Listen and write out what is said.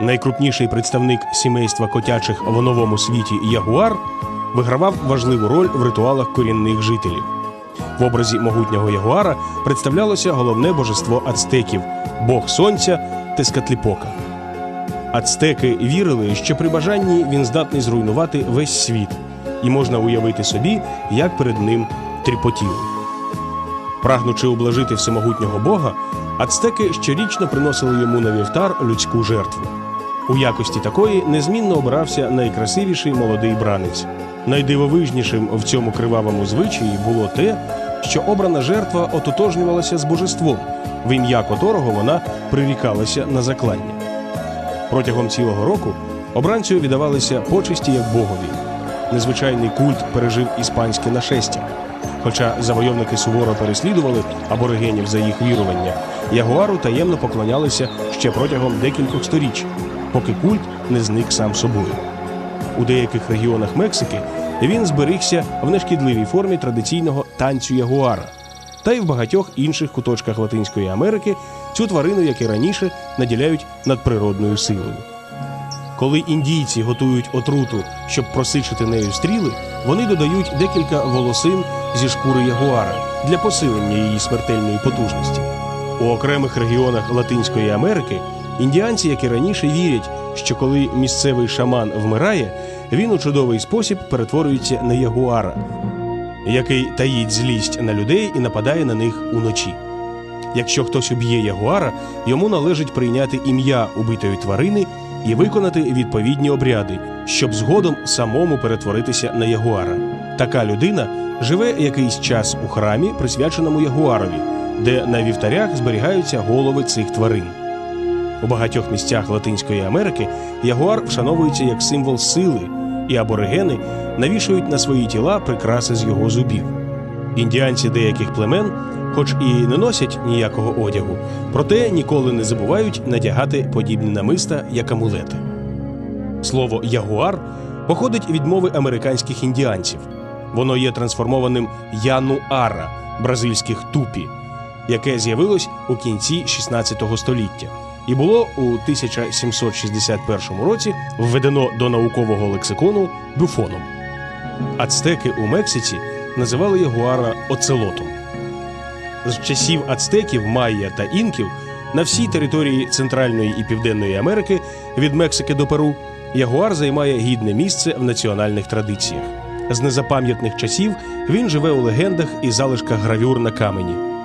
Найкрупніший представник сімейства котячих в новому світі ягуар вигравав важливу роль в ритуалах корінних жителів. В образі могутнього ягуара представлялося головне божество ацтеків бог сонця Тескатліпока. Ацтеки вірили, що при бажанні він здатний зруйнувати весь світ, і можна уявити собі, як перед ним тріпотіли. Прагнучи ублажити всемогутнього Бога, ацтеки щорічно приносили йому на вівтар людську жертву. У якості такої незмінно обирався найкрасивіший молодий бранець. Найдивовижнішим в цьому кривавому звичаї було те, що обрана жертва ототожнювалася з божеством, в ім'я котрого вона прирікалася на заклання. Протягом цілого року обранцю віддавалися почесті як богові. Незвичайний культ пережив іспанське нашестя. Хоча завойовники суворо переслідували аборигенів за їх вірування, ягуару таємно поклонялися ще протягом декількох сторіч, поки культ не зник сам собою. У деяких регіонах Мексики він зберігся в нешкідливій формі традиційного танцю ягуара. Та й в багатьох інших куточках Латинської Америки цю тварину, як і раніше, наділяють надприродною силою. Коли індійці готують отруту, щоб просичити нею стріли, вони додають декілька волосин зі шкури ягуара для посилення її смертельної потужності. У окремих регіонах Латинської Америки індіанці, як і раніше, вірять, що коли місцевий шаман вмирає, він у чудовий спосіб перетворюється на ягуара, який таїть злість на людей і нападає на них уночі. Якщо хтось уб'є ягуара, йому належить прийняти ім'я убитої тварини і виконати відповідні обряди, щоб згодом самому перетворитися на ягуара. Така людина живе якийсь час у храмі, присвяченому ягуарові, де на вівтарях зберігаються голови цих тварин. У багатьох місцях Латинської Америки ягуар вшановується як символ сили, і аборигени навішують на свої тіла прикраси з його зубів. Індіанці деяких племен, хоч і не носять ніякого одягу, проте ніколи не забувають надягати подібні намиста як амулети. Слово ягуар походить від мови американських індіанців. Воно є трансформованим януара бразильських тупі, яке з'явилось у кінці 16 століття і було у 1761 році введено до наукового лексикону бюфоном. Ацтеки у Мексиці називали ягуара оцелотом. З часів ацтеків, майя та інків на всій території Центральної і Південної Америки від Мексики до Перу ягуар займає гідне місце в національних традиціях. З незапам'ятних часів він живе у легендах і залишках гравюр на камені.